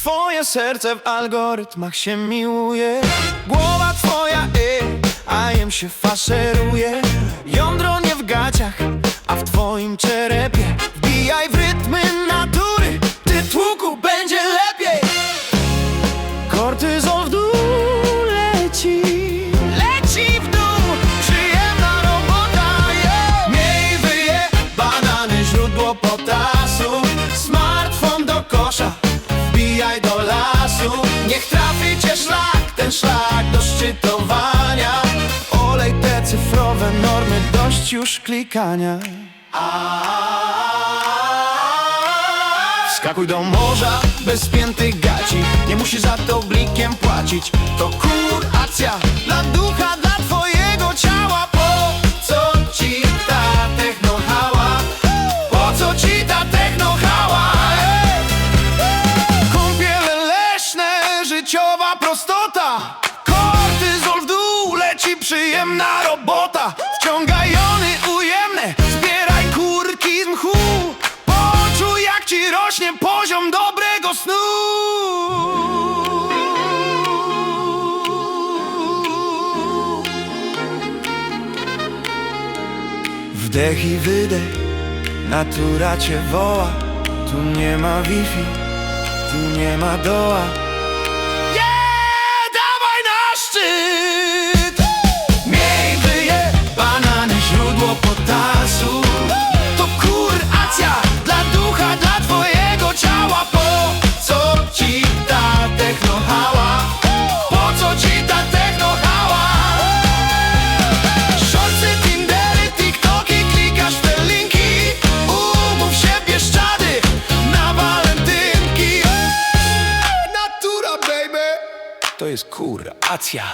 Twoje serce w algorytmach się miłuje. Głowa twoja, y, a jem się faszeruje. Jądro nie w gaciach, a w twoim czerepie. Wbijaj w wbijaj do lasu. Niech trafi cię szlak, ten szlak do szczytowania. Olej te cyfrowe normy, dość już klikania. Skakuj do morza bez piętych gaci. Nie musisz za to blikiem płacić. To kuracja przyjemna robota. Wciągaj jony ujemne, zbieraj kurki z mchu. Poczuj jak ci rośnie poziom dobrego snu. Wdech i wydech, natura cię woła. Tu nie ma Wi-Fi, tu nie ma doła To jest kuracja